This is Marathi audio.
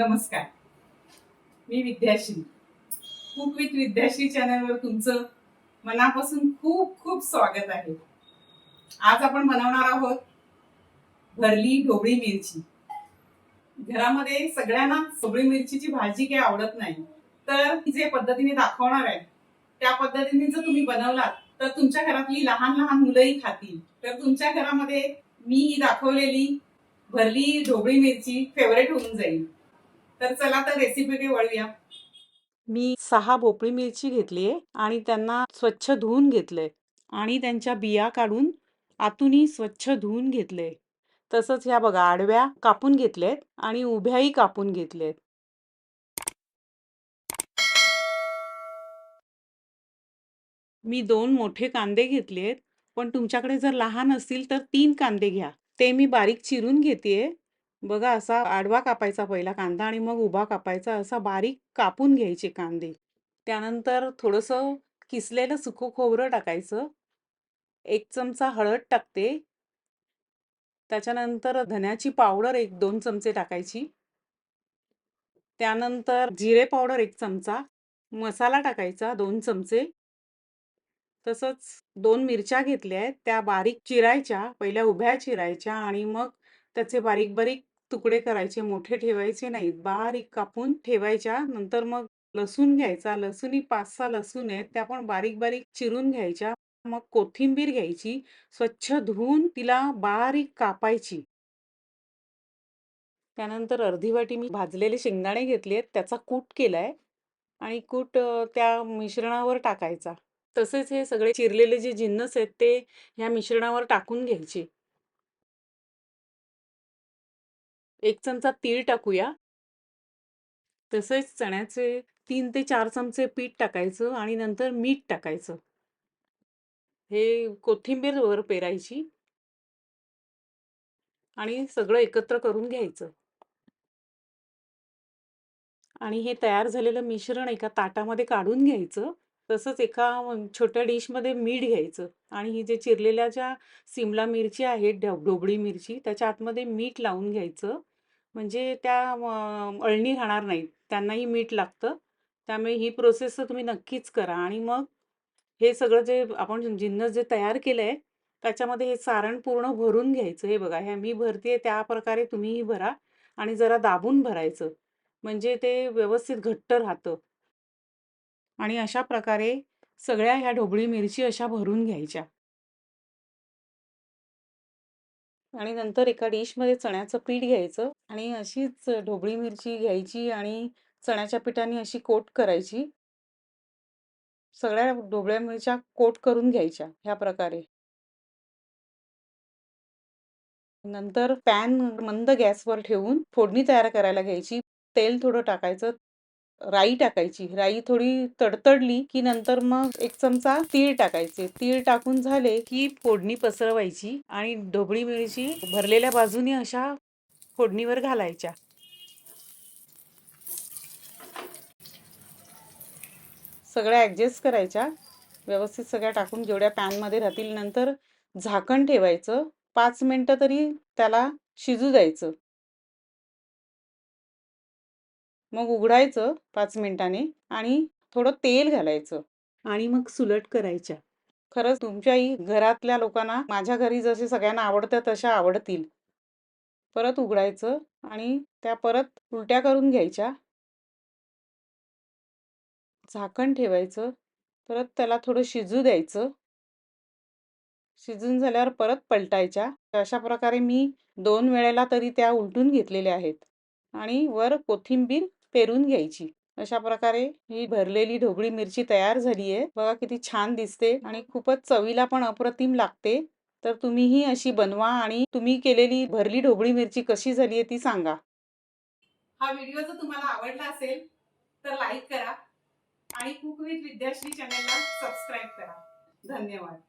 नमस्कार. मी विद्याश्री. कुक विथ विद्याश्री चॅनलवर तुमचं मनापासून खूप खूप स्वागत आहे. आज आपण बनवणार आहोत भरली ढोबळी मिरची. घरामध्ये सगळ्यांना ढोबळी मिरचीची भाजी काही आवडत नाही. तर जे पद्धतीने दाखवणार आहे त्या पद्धतीने जर तुम्ही बनवलात तर तुमच्या घरातली लहान लहान मुलंही खातील. तर तुमच्या घरामध्ये मी दाखवलेली भरली ढोबळी मिरची फेवरेट होऊन जाईल. तर चला तर रेसिपीकडे वळूया. मी सहा भोपळी मिरची घेतली आहे आणि त्यांना स्वच्छ धुवून घेतले आणि त्यांच्या बिया काढून आतूनही स्वच्छ धुवून घेतले तसंच ह्या बघा आडव्या कापून घेतलेत आणि उभ्याही कापून घेतलेत मी दोन मोठे कांदे घेतलेत पण तुमच्याकडे जर लहान असतील तर तीन कांदे घ्या. ते मी बारीक चिरून घेतेय. बघा असा आडवा कापायचा पहिला कांदा आणि मग उभा कापायचा असा बारीक कापून घ्यायचे कांदे. त्यानंतर थोडंसं किसलेलं सुकं खोबरं टाकायचं. एक चमचा हळद टाकते. त्याच्यानंतर धन्याची पावडर एक दोन चमचे टाकायची. त्यानंतर जिरे पावडर एक चमचा मसाला टाकायचा दोन चमचे. तसंच दोन मिरच्या घेतल्या आहेत त्या बारीक चिरायच्या पहिल्या उभ्या चिरायच्या आणि मग त्याचे बारीक बारीक तुकडे करायचे मोठे ठेवायचे नाहीत. बारीक कापून ठेवायच्या नंतर मग लसूण घ्यायचा. लसूणी पाच सहा लसूण आहेत त्या पण बारीक बारीक चिरून घ्यायच्या. मग कोथिंबीर घ्यायची स्वच्छ धुवून तिला बारीक कापायची. त्यानंतर अर्धी वाटी मी भाजलेले शेंगदाणे घेतलेत त्याचा कूट केलाय आणि कूट त्या मिश्रणावर टाकायचा. तसेच हे सगळे चिरलेले जे जिन्नस आहेत ते ह्या मिश्रणावर टाकून घ्यायचे. एक चमचा तीळ टाकूया. तसेच चण्याचे तीन ते चार चमचे पीठ टाकायचं आणि नंतर मीठ टाकायचं. हे कोथिंबीर वर पेरायची. आणि सगळं एकत्र करून घ्यायचं. आणि हे तयार झालेलं मिश्रण एका ताटामध्ये काढून घ्यायचं. तसंच एका छोट्या डिशमध्ये मीठ घ्यायचं. आणि ही जे चिरलेल्या ज्या सिमला मिरची आहेत ढोबळी मिरची त्याच्या आतमध्ये मीठ लावून घ्यायचं. म्हणजे त्या अं, अळणी राहणार नाहीत. त्यांनाही मीठ लागतं. त्यामुळे ही प्रोसेस तर तुम्ही नक्कीच करा. आणि मग हे सगळं जे आपण जिन्नस जे तयार केलं आहे त्याच्यामध्ये हे सारण पूर्ण भरून घ्यायचं. हे बघा ह्या मी भरते त्या प्रकारे तुम्हीही भरा आणि जरा दाबून भरायचं. म्हणजे ते व्यवस्थित घट्ट राहतं. आणि अशा प्रकारे सगळ्या ह्या ढोबळी मिरची अशा भरून घ्यायच्या. आणि नंतर एका डिशमध्ये चण्याचं पीठ घ्यायचं आणि अशीच ढोबळी मिरची घ्यायची आणि चण्याच्या पिठाने अशी कोट करायची. सगळ्या ढोबळ्या मिरच्या कोट करून घ्यायच्या ह्या प्रकारे. नंतर पॅन मंद गॅसवर ठेवून फोडणी तयार करायला घ्यायची. तेल थोडं टाकायचं. राई टाकायची. राई थोडी तडतडली की नंतर मग एक चमचा तीळ टाकायचे. तीळ टाकून झाले की फोडणी पसरवायची आणि ढोबळी मिरची भरलेल्या बाजूने अशा फोडणीवर घालायच्या. सगळ्या ॲडजस्ट करायच्या. व्यवस्थित सगळ्या टाकून जेवढ्या पॅनमध्ये राहतील नंतर झाकण ठेवायचं. पाच मिनिटं तरी त्याला शिजू द्यायचं. मग उघडायचं पाच मिनिटाने आणि थोडं तेल घालायचं. आणि मग सुलट करायच्या. खरंच तुमच्याही घरातल्या लोकांना माझ्या घरी जसे सगळ्यांना आवडतात तशा आवडतील. परत उघडायचं आणि त्या परत उलट्या करून घ्यायच्या. झाकण ठेवायचं परत त्याला थोडं शिजू द्यायचं. शिजून झाल्यावर परत पलटायच्या. अशा प्रकारे मी दोन वेळेला तरी त्या उलटून घेतलेल्या आहेत. आणि वर कोथिंबीर पेरून घ्यायची. अशा प्रकारे ही भरलेली ढोबळी मिरची तयार झाली आहे. बघा किती छान दिसते आणि खूपच चवीला पण अप्रतिम लागते. तर तुम्हीही अशी बनवा आणि तुम्ही केलेली भरली ढोबळी मिरची कशी झाली आहे ती सांगा. हा व्हिडिओ जर तुम्हाला आवडला असेल तर लाईक करा आणि कुक विथ विद्याश्री चॅनलला सबस्क्राईब करा. धन्यवाद.